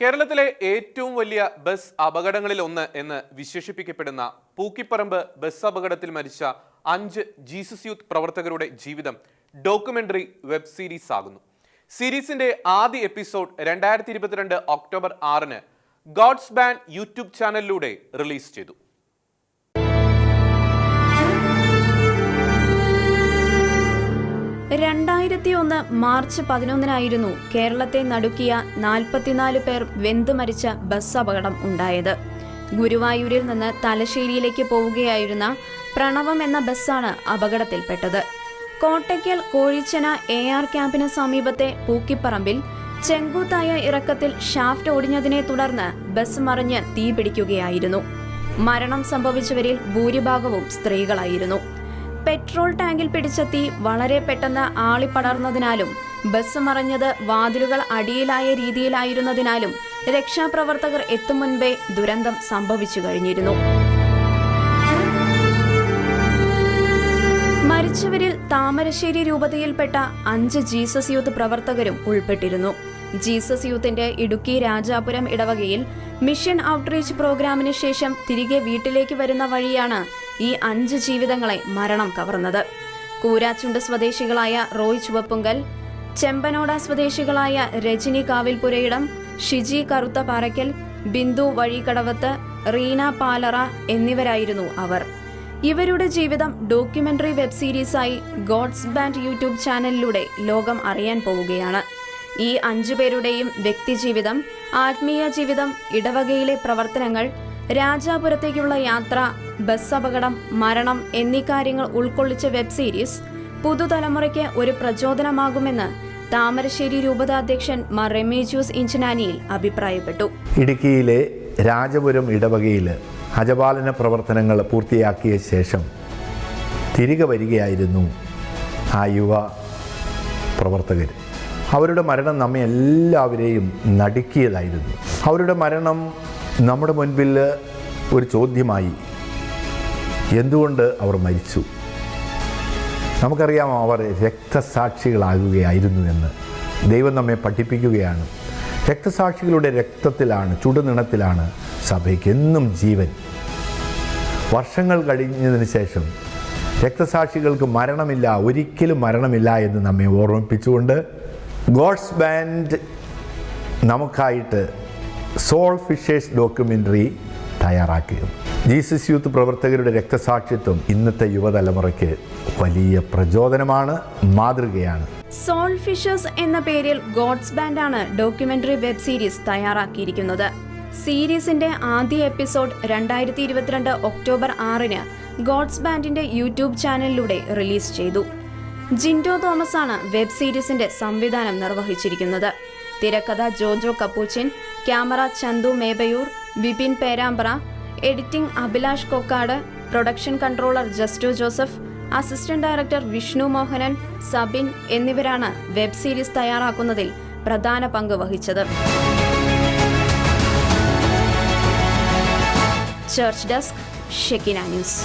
കേരളത്തിലെ ഏറ്റവും വലിയ ബസ് അപകടങ്ങളിൽ ഒന്ന് എന്ന് വിശേഷിപ്പിക്കപ്പെടുന്ന പൂക്കിപ്പറമ്പ് ബസ് അപകടത്തിൽ മരിച്ച അഞ്ച് ജീസസ് യൂത്ത് പ്രവർത്തകരുടെ ജീവിതം ഡോക്യുമെന്ററി വെബ് സീരീസ് ആകുന്നു. സീരീസിന്റെ ആദ്യ എപ്പിസോഡ് രണ്ടായിരത്തി ഇരുപത്തിരണ്ട് ഒക്ടോബർ ആറിന് ഗോഡ്സ് ബാൻഡ് യൂട്യൂബ് ചാനലിലൂടെ റിലീസ് ചെയ്തു. മാർച്ച് പതിനൊന്നിനായിരുന്നു കേരളത്തെ നടുക്കിയ നാൽപ്പത്തിനാല് പേർ വെന്തു മരിച്ച ബസ് അപകടം ഉണ്ടായത്. ഗുരുവായൂരിൽ നിന്ന് തലശ്ശേരിയിലേക്ക് പോവുകയായിരുന്ന പ്രണവം എന്ന ബസ്സാണ് അപകടത്തിൽപ്പെട്ടത്. കോട്ടയ്ക്കൽ കോഴിച്ചന എ ആർ ക്യാമ്പിന് സമീപത്തെ പൂക്കിപ്പറമ്പിൽ ചെങ്കൂത്തായ ഇറക്കത്തിൽ ഷാഫ്റ്റ് ഒടിഞ്ഞതിനെ തുടർന്ന് ബസ് മറിഞ്ഞ് തീപിടിക്കുകയായിരുന്നു. മരണം സംഭവിച്ചവരിൽ ഭൂരിഭാഗവും സ്ത്രീകളായിരുന്നു. പെട്രോൾ ടാങ്കിൽ പിടിച്ചെത്തി വളരെ പെട്ടെന്ന് ആളിപ്പടർന്നതിനാലും ബസ് മറഞ്ഞത് വാതിലുകൾ അടിയിലായ രീതിയിലായിരുന്നതിനാലും രക്ഷാപ്രവർത്തകർ എത്തും മുൻപേ ദുരന്തം സംഭവിച്ചു കഴിഞ്ഞിരുന്നു. മരിച്ചവരിൽ താമരശ്ശേരി രൂപതയിൽപ്പെട്ട അഞ്ച് ജീസസ് യൂത്ത് പ്രവർത്തകരും ഉൾപ്പെട്ടിരുന്നു. ജീസസ് യൂത്തിന്റെ ഇടുക്കി രാജാപുരം ഇടവകയിൽ മിഷൻ ഔട്ട്റീച്ച് പ്രോഗ്രാമിന് ശേഷം തിരികെ വീട്ടിലേക്ക് വരുന്ന വഴിയാണ് ഈ അഞ്ച് ജീവിതങ്ങളെ മരണം കവർന്നത്. കൂരാച്ചുണ്ട് സ്വദേശികളായ റോയ് ചുവപ്പുങ്കൽ ചെമ്പനോട സ്വദേശികളായ രജനി കാവിൽപുരയിടം ഷിജി കറുത്ത പാറയ്ക്കൽ ബിന്ദു വഴിക്കടവത്ത് റീന പാലറ എന്നിവരായിരുന്നു അവർ. ഇവരുടെ ജീവിതം ഡോക്യുമെന്ററി വെബ് സീരീസായി ഗോഡ്സ് ബാൻഡ് യൂട്യൂബ് ചാനലിലൂടെ ലോകം അറിയാൻ പോവുകയാണ്. ഈ അഞ്ചു പേരുടെയും വ്യക്തിജീവിതം ആത്മീയ ജീവിതം ഇടവകയിലെ പ്രവർത്തനങ്ങൾ രാജാപുരത്തേക്കുള്ള യാത്ര ബസ് അപകടം മരണം എന്നീ കാര്യങ്ങൾ ഉൾക്കൊള്ളിച്ച വെബ് സീരീസ് പുതുതലമുറയ്ക്ക് ഒരു പ്രചോദനമാകുമെന്ന് താമരശ്ശേരി രൂപതാധ്യക്ഷൻ മാർ റെമേജ്യൂസ് ഇഞ്ചനാനിയിൽ അഭിപ്രായപ്പെട്ടു. ഇടുക്കിയിലെ രാജപുരം ഇടവകയിൽ അജപാലന പ്രവർത്തനങ്ങൾ പൂർത്തിയാക്കിയ ശേഷം തിരികെ വരികയായിരുന്നു ആ യുവ പ്രവർത്തകർ അവരുടെ മരണം നമ്മെ എല്ലാവരെയും നടുക്കിയതായിരുന്നു. അവരുടെ മരണം നമ്മുടെ മുൻപിൽ ഒരു ചോദ്യമായി എന്തുകൊണ്ട് അവർ മരിച്ചു? നമുക്കറിയാം അവർ രക്തസാക്ഷികളാകുകയായിരുന്നു എന്ന് ദൈവം നമ്മെ പഠിപ്പിക്കുകയാണ്. രക്തസാക്ഷികളുടെ രക്തത്തിലാണ് ചുടുനിണത്തിലാണ് സഭയ്ക്ക് എന്നും ജീവൻ. വർഷങ്ങൾ കഴിഞ്ഞതിന് ശേഷം രക്തസാക്ഷികൾക്ക് മരണമില്ല ഒരിക്കലും മരണമില്ല എന്ന് നമ്മെ ഓർമ്മിപ്പിച്ചുകൊണ്ട് ഗോഡ്സ് ബാൻഡ് നമുക്കായിട്ട് സോൾ ഫിഷേഴ്സ് ഡോക്യുമെന്ററി തയ്യാറാക്കിയത് ജീസസ് യൂത്ത് പ്രവർത്തകരുടെ രക്തസാക്ഷിത്വം ഇന്നത്തെ യുവതലമുറയ്ക്ക് വലിയ പ്രചോദനമാണ് മാതൃകയാണ്. സോൾ ഫിഷേഴ്സ് എന്ന പേരിൽ ഗോഡ്സ് ബാൻഡാണ് ഡോക്യുമെന്ററി വെബ് സീരീസ് തയ്യാറാക്കിയിരിക്കുന്നത്. സീരീസിന്റെ ആദ്യ എപ്പിസോഡ് രണ്ടായിരത്തി ഇരുപത്തിരണ്ട് ഒക്ടോബർ ആറിന് ഗോഡ്സ് ബാൻഡിന്റെ യൂട്യൂബ് ചാനലിലൂടെ റിലീസ് ചെയ്തു. ജിൻഡോ തോമസ് ആണ് വെബ് സീരീസിന്റെ സംവിധാനം നിർവഹിച്ചിരിക്കുന്നത്. തിരക്കഥ Jojo Capuchin camera Chandu Mebayur Vipin Perambra editing Abhilash Kokkad production controller Justu Joseph assistant director Vishnu Mohanan Sabin എന്നിവരാണ് വെബ് സീരീസ് തയ്യാറാക്കുന്നതിൽ പ്രധാന പങ്ക് വഹിച്ചത്. Church desk Shekinah news.